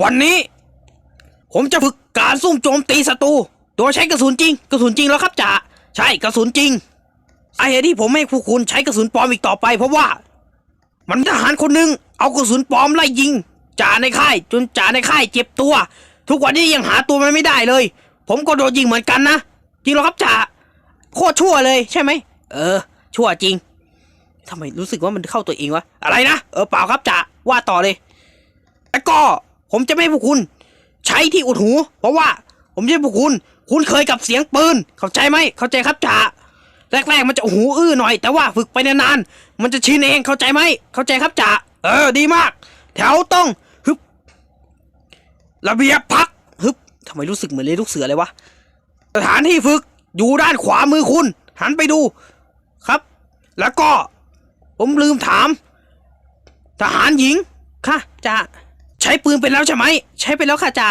วันนี้ ผมจะฝึกการซุ่มโจมตีศัตรูโดยใช้กระสุนจริง กระสุนจริงแล้วครับจ่าใช่กระสุนจริงไอ้เหตุที่ผมไม่ให้คุณใช้กระสุนปลอมอีกต่อไป เพราะว่า มันทหารคนหนึ่งเอากระสุนปลอมไล่ยิงจ่าในค่าย จนจ่าในค่ายเจ็บตัว ทุกวันนี้ยังหาตัวมันไม่ได้เลย ผมก็โดนยิงเหมือนกันนะจริงเหรอครับจ่าโคตรชั่วเลยใช่ไหมเออ ชั่วจริงทำไมรู้สึกว่ามันเข้าตัวเองวะอะไรนะเออเปล่าครับจ่าว่าต่อเลยแล้ก็ ผมจะไม่ให้พวกคุณ ใช้ที่อุดหู เพราะว่า ผมจะให้พวกคุณ คุ้นเคยกับเสียงปืน เข้าใจไหมเข้าใจครับจ่าแรกๆมันจะหูอื้อหน่อย แต่ว่าฝึกไปนานๆมันจะชินเองเข้าใจไหมเข้าใจครับจ่าเออดีมาก แถวต้องฮึบระเบียบพักฮึบทำไมรู้สึกเหมือนเลยนลูกเสือเลยวะสถานที่ฝึกอยู่ด้านขวามือคุณ หันไปดูครับ แล้วก็ ผมลืมถาม ทหารหญิงค่ะจ่า ใช้ปืนไปแล้วใช่ไหม ใช้ไปแล้วค่ะจ่า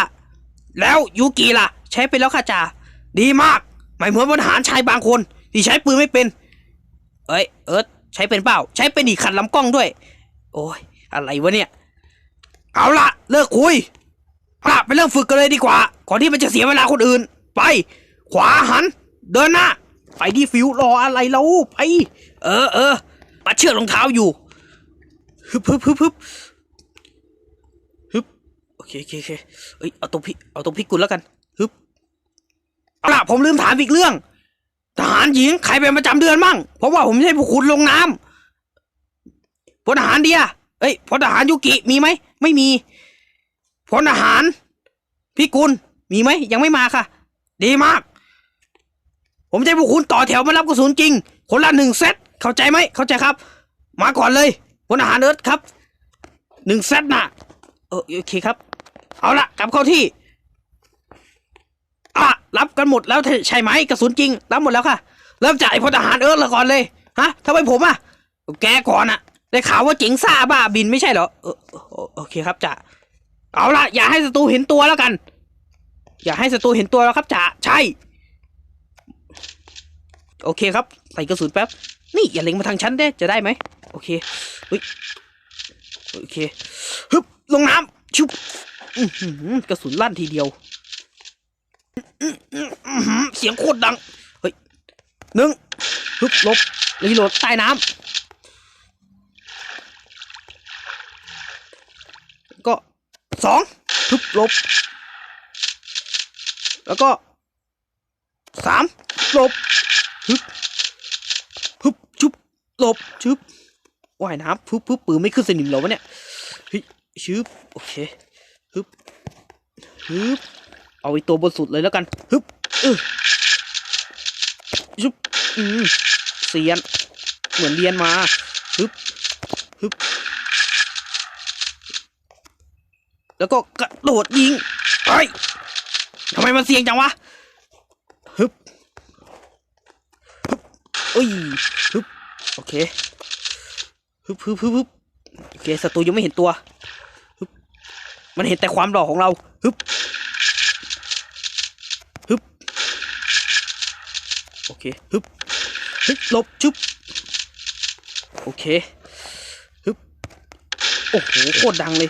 แล้วยูกิล่ะ ใช้ไปแล้วค่ะจ่าดีมากไม่เหมือนพลทหารชายบางคน ที่ใช้ปืนไม่เป็น เอ้ยเอิร์ธใช้เป็นเปล่า ใช้เป็นอีกขัดลำกล้องด้วย โอ้ยอะไรวะเนี่ย เอาละเลิกคุยละไปเริ่มฝึกกันเลยดีกว่าก่อนที่มันจะเสียเวลาคนอื่น ไป ขวาหัน เดินหน้า ไปที่ฟิวรออะไรเราไป เออเออมาเชือกรองเท้าอยู่ฮึบฮึบฮึบฮึบ เคโอเคโอเคเอ้ยเอาตรงพี่เอาตรงพี่กุลแล้วกันฮึบเอาล่ะผมลืมถามอีกเรื่องทหารหญิงใครเป็นประจำเดือนมั่งเพราะว่าผมไม่ให้พวกคุณลงน้ำพลทหารเดียเอ้ยพลทหารยุกิมีไหมไม่มีพลทหารพี่กุลมีไหมยังไม่มาค่ะ ดีมาก ผมจะให้พวกคุณต่อแถวมารับกระสุนจริง คนละหนึ่งเซตเข้าใจไหมเข้าใจครับ มาก่อนเลยพลทหารเอิร์ธครับหนึ่งเซตนะเออโอเคครับ เอาละกลับเข้าที่อะรับกันหมดแล้วใช่ไหมกระสุนจริงรับหมดแล้วค่ะ เริ่มจากไอ้พลทหารเอิร์ธละก่อนเลยฮะทำไมผมอะแกก่อนอะ ได้ข่าวว่าเจ๋งซ่าบ้าบินไม่ใช่เหรอโอเคครับจ่าเอาละอย่าให้ศัตรูเห็นตัวแล้วกัน อย่าให้ศัตรูเห็นตัวแล้วครับจ่าใช่ โอเคครับ ใส่กระสุนแป๊บนี่อย่าเล็งมาทางฉันได้จะได้ไหมโอเคเฮ้ยโอเคฮึบลงน้ำ ชุบอื้อหือกระสุนลั่นทีเดียวเสียงโคตรดัง เฮ้ยหนึ่งฮึบลบรีโหลดใต้น้ำก็สองฮึบลบ แล้วก็สามลบฮึบพึบชุบลบชึบว่ายน้ำพึบพึบปืนไม่ขึ้นสนิมหรอวะเนี่ย ชึบโอเคฮึบฮึบเอาไอตัวบนสุดเลยแล้วกันฮึบเออชุบอืมเสียน เหมือนเรียนมาฮึบฮึบแล้วก็กระโดดยิงเฮ้ทำไมมันเสียงจังวะฮึบเอ้ยฮึบโอเคฮึบฮึบฮึบฮึบโอเคศัตรูยังไม่เห็นตัว มันเห็นแต่ความหล่อของเราฮึบฮึบโอเคฮึบฮึบลบชุบโอเคฮึบโอ้โหโคตรดังเลย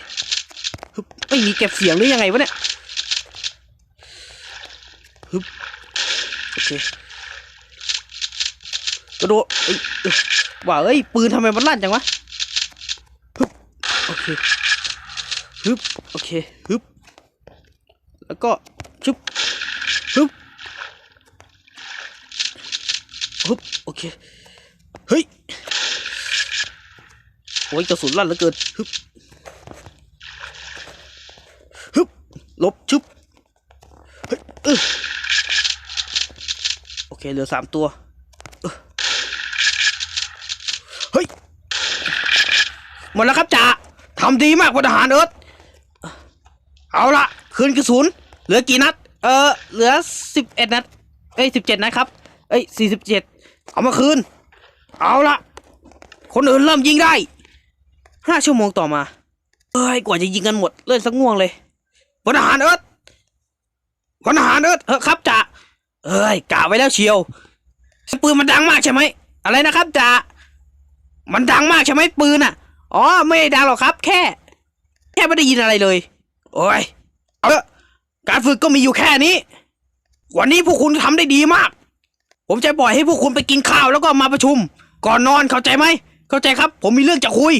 ฮึบไม่มีเก็บเสียงหรือยังไงวะเนี่ยฮึบโอเคกระโดดเอ้ยว่าเอ้ยปืนทำไมมันลั่นจังวะฮึบโอเค ฮึบโอเคฮึบแล้วก็ชึบฮึบฮึบโอเคเฮ้ยโอ้ยกระสุนลั่นเหลือเกินฮึบฮึบลบชึบเฮ้ยเออโอเคเหลือสามตัวเฮ้ยหมดแล้วครับจ่าทำดีมากพลทหารเอิร์ธ เอาละคืนกระสุนเหลือกี่นัด เออเหลือสิบเอ็ดนัดเอ้ยสิบเจ็ดนัดครับ เอ้ยสี่สิบเจ็ดเอามาคืน เอาละคนอื่นเริ่มยิงได้ห้าชั่วโมงต่อมาเอ้ยกว่าจะยิงกันหมดเลื่อนสักง่วงเลยพลทหารเอิร์ธพลทหารเอิร์ธเออครับจ่าเอ้ยกะไว้แล้วเชียวปืนมันดังมากใช่ไหมอะไรนะครับจ่ามันดังมากใช่ไหมปืนอะอ๋อไม่ได้ดังหรอกครับ แค่ แค่ไม่ได้ยินอะไรเลย โอ้ย เอาละการฝึกก็มีอยู่แค่นี้ วันนี้พวกคุณทำได้ดีมาก ผมจะปล่อยให้พวกคุณไปกินข้าวแล้วก็มาประชุม ก่อนนอนเข้าใจไหม เข้าใจครับ ผมมีเรื่องจะคุย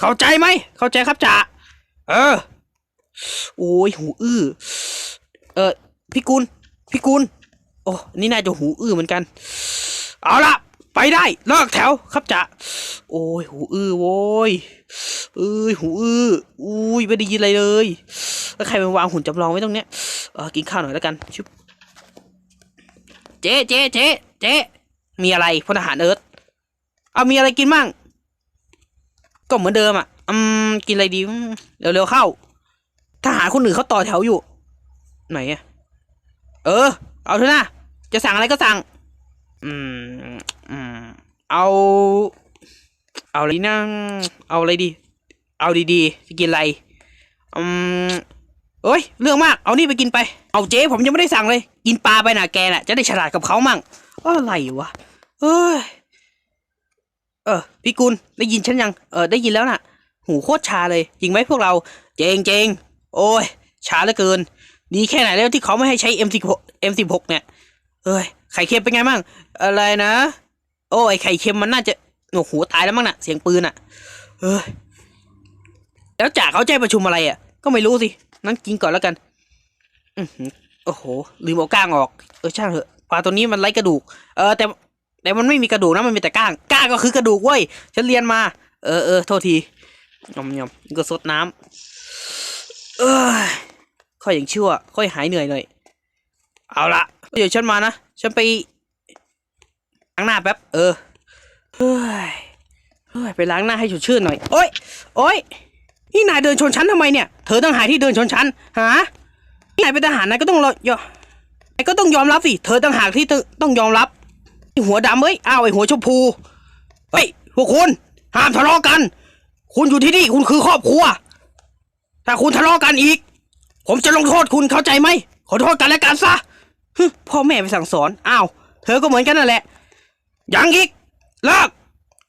เข้าใจไหม เข้าใจครับจ่าเออ โอ้ยหูอื้อ เออพี่กุลพี่กุลโอ้นี่น่าจะหูอื้อเหมือนกัน เอาละ ไปได้ลิกแถวครับจ่าโอ้ยหูอื้อโว้ยเอ้ยหูอื้ออุ้ยไม่ได้ยินอะไรเลยแล้วใครมาวางหุ่นจำลองไว้ตรงเนี้ยเออกินข้าวหน่อยแล้วกันชุบเจ๊เจ๊เจ๊เจ๊มีอะไรพลทหารเอิร์ธเอามีอะไรกินมั่งก็เหมือนเดิมอะอืมกินอะไรดีเร็วๆเข้าทหารคนอื่นเขาต่อแถวอยู่ ไหนอะเออ เอาเถอะนะจะสั่งอะไรก็สั่ง อืม เอา เอาอะไรนะเอาอะไรดี เอาดีๆจะกินอะไรอืมเอ้ยเรื่องมาก เอานี่ไปกินไป เอาเจ๊ผมยังไม่ได้สั่งเลย กินปลาไปนะแกน่ะ จะได้ฉลาดกับเขามั่งอะไรวะ เอ้ย เออพี่กุลได้ยินฉันยัง เออได้ยินแล้วน่ะ หูโคตรชาเลย จริงไหมพวกเรา เจงเจงโอ้ยชาเหลือเกิน ดีแค่ไหนแล้วที่เขาไม่ให้ใช้ M16 M16 เนี่ย เอ้ย ไข่เค็มเป็นไงมั่ง อะไรนะ โอ้ยไข่เค็มมันน่าจะโอ้โหตายแล้วมั้งน่ะ เสียงปืนอะเอ้ยแล้วจ่าเขาแจ้งประชุมอะไรอะ ก็ไม่รู้สิ นั้นกินก่อนแล้วกันอือโอ้โห ลืมเอาก้างออก เออช่างเถอะปลาตัวนี้มันไร้กระดูก เออแต่แต่มันไม่มีกระดูกนะมันมีแต่ก้าง ก้างก็คือกระดูกเว้ย ฉันเรียนมา เออเออโทษทียำยำนี่ก็สดน้ำเออค่อยอย่างชั่ว ค่อยหายเหนื่อยหน่อย เอาละเดี๋ยวฉันมานะ ฉันไป ล้างหน้าแป๊บ เออ เฮ้ย เฮ้ย ไปล้างหน้าให้สดชื่นหน่อย โอ๊ย โอ๊ย นี่นายเดินชนชั้นทำไมเนี่ย เธอต้องหายที่เดินชนชั้นฮะนายเป็นทหารนายก็ต้องรอยนายก็ต้องยอมรับสิ เธอต้องหากที่เธอต้องยอมรับไอหัวดำเอ้ย อ้าวไอหัวชมพู เฮ้ย พวกคุณ ห้ามทะเลาะกัน คุณอยู่ที่นี่ คุณคือครอบครัว ถ้าคุณทะเลาะกันอีก ผมจะลงโทษคุณเข้าใจไหม ขอโทษกันและกันซะพ่อแม่ไปสั่งสอน อ้าว เธอก็เหมือนกันนั่นแหละ ยังอีกเลิก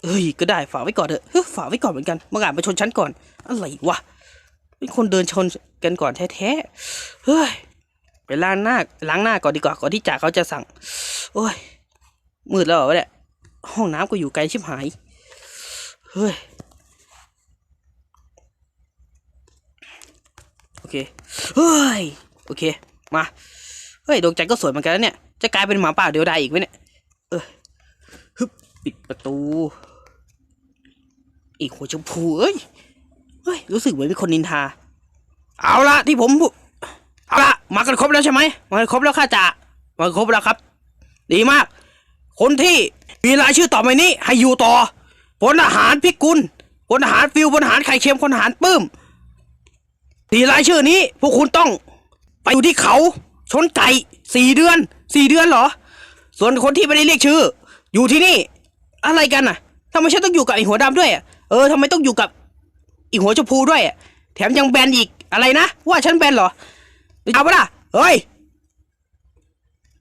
เอ้ยก็ได้ฝากไว้ก่อนเถอะเฮ้ยฝากไว้ก่อนเหมือนกันมื่อก่านไปชนชั้นก่อนอะไรวะเป็นคนเดินชนกันก่อนแท้ๆเฮ้ยไปล้างหน้าล้างหน้าก่อนดีกว่าก่อนที่จ่าเขาจะสั่ง โอ้ยมืดแล้วเหรอวะเนี่ยห้องน้ำก็อยู่ไกลชิบหายเฮ้ยโอเคเฮ้ยโอเคมาเฮ้ยดวงใจก็สวยเหมือนกันแล้วเนี่ยจะกลายเป็นหมาป่าเดียวดายอีกไหมเนี่ย ปิดประตู อีกหัวชมพูเอ้ยเฮ้ย รู้สึกเหมือนมีคนนินทา เอาละที่ผมเอาละมากันครบแล้วใช่ไหมมากันครบแล้วค่ะจ่ามากันครบแล้วครับ ดีมาก คนที่มีรายชื่อต่อไปนี้ ให้อยู่ต่อพลทหารพิกุลพลทหารฟิวพลทหารไข่เค็มพลทหารปื้มสี่รายชื่อนี้ พวกคุณต้อง ไปอยู่ที่เขา ชนไก่สี่เดือนสี่เดือนเหรอ ส่วนคนที่ไม่ได้เรียกชื่อ อยู่ที่นี่ อะไรกันน่ะทำไมฉันต้องอยู่กับไอ้หัวดำด้วยอะเออทำไมต้องอยู่กับอีหัวชมพูด้วยอะแถมยังแบนอีกอะไรนะ ว่าฉันแบนเหรอเอาปะล่ะเฮ้ย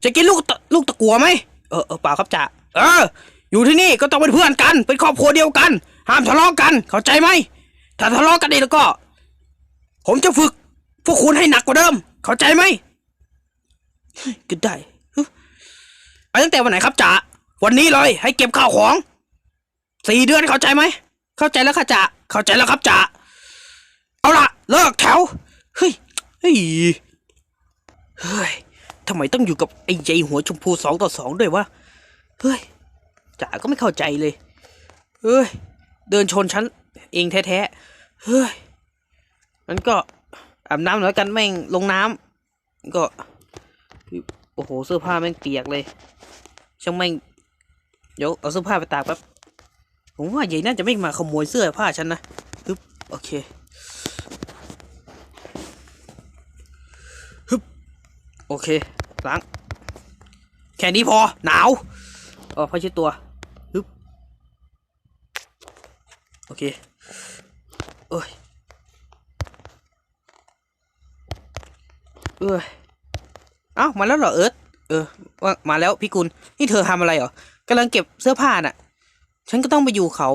จะกินลูกตะลูกตะกัวไหมเออเออเปล่าครับจ่าเออ อยู่ที่นี่ก็ต้องเป็นเพื่อนกัน เป็นครอบครัวเดียวกัน ห้ามทะเลาะกัน เข้าใจไหมถ้าทะเลาะกันอีกแล้วก็ ผมจะฝึก พวกคุณให้หนักกว่าเดิม เข้าใจไหมก็ได้ไปตั้งแต่วันไหนครับจ่า วันนี้เลย ให้เก็บข้าวของสี่เดือนเข้าใจไหม เข้าใจแล้วค่ะจ่าเข้าใจแล้วครับจ่าเอาละเลิกแถวเฮ้ยเฮ้ยเฮ้ยทำไมต้องอยู่กับไอ้ใยหัวชมพูสองต่อสองด้วยวะเฮ้ยจ่าก็ไม่เข้าใจเลยเฮ้ยเดินชนฉันเองแท้ๆเฮ้ยมันก็อาบน้ำหน่อยกันแม่งลงน้ำก็โอ้โหเสื้อผ้าแม่งเปียกเลยช่างแม่ง เดี๋ยวเอาเสื้อผ้าไปตากแป๊บ ผมว่าใหญ่น่าจะไม่มาขโมยเสื้อผ้าฉันนะฮึบโอเคฮึบโอเคล้าง แค่นี้พอ หนาวเออผ้าเช็ดตัวฮึบโอเคเอ้ยเอ้ยเอ้ามาแล้วเหรอเอิร์ธเออว่ามาแล้วพี่กุลนี่เธอทำอะไรเหรอ กำลังเก็บเสื้อผ้าน่ะ ฉันก็ต้องไปอยู่เขา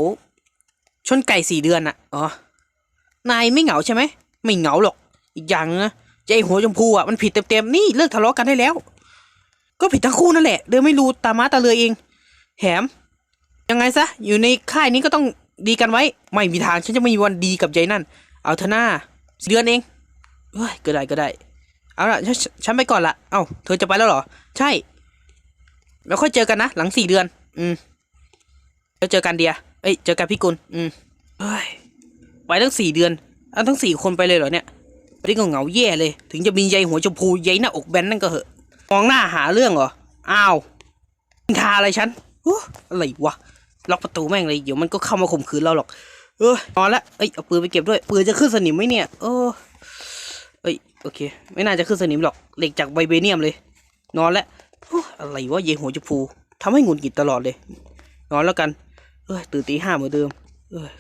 ชนไก่สี่เดือนน่ะอ๋อนายไม่เหงาใช่ไหมไม่เหงาหรอก อีกอย่างนะเจหัวชมพูอะมันผิดเต็มๆนี่เลิกทะเลาะกันได้แล้ว ก็ผิดทั้งคู่นั่นแหละเดินไม่รู้ตาม้าตาเรือเองแถมยังไงซะอยู่ในค่ายนี้ก็ต้องดีกันไว้ ไม่มีทางฉันจะไม่มีวันดีกับยายนั่น เอาเถอะหน้าเดือนเองเฮ้ยก็ได้ก็ได้ เอาละฉันฉันไปก่อนละ เอ้าเธอจะไปแล้วเหรอ ใช่ แล้วค่อยเจอกันนะ หลังสี่เดือน อืมแล้วเจอกันเดีย เอ้ย เจอกันพี่กุล อืมเฮ้ย ไปทั้งสี่เดือนเอาทั้งสี่คนไปเลยเหรอเนี่ยนี่ก็เหงาแย่เลย ถึงจะมีใยหัวชมพูใยหน้าอกแบนนั่นก็เหอะ มองหน้าหาเรื่องเหรอ อ้าวนินทาอะไรฉันอู้อะไรวะ ล็อกประตูแม่งเลย เดี๋ยวมันก็เข้ามาข่มขืนเราหรอก เออนอนละ เอ้ย เอาปืนไปเก็บด้วย ปืนจะขึ้นสนิมไหมเนี่ย เออ เอ้ย โอเค ไม่น่าจะขึ้นสนิมหรอก เหล็กจากไบเบเนียมเลย นอนแล้ว อะไรวะเยหัวจะพูทำให้หงุดหงิดตลอดเลยนอนแล้วกันเอ้ยตื่นตีห้าเหมือนเดิมเอ้ย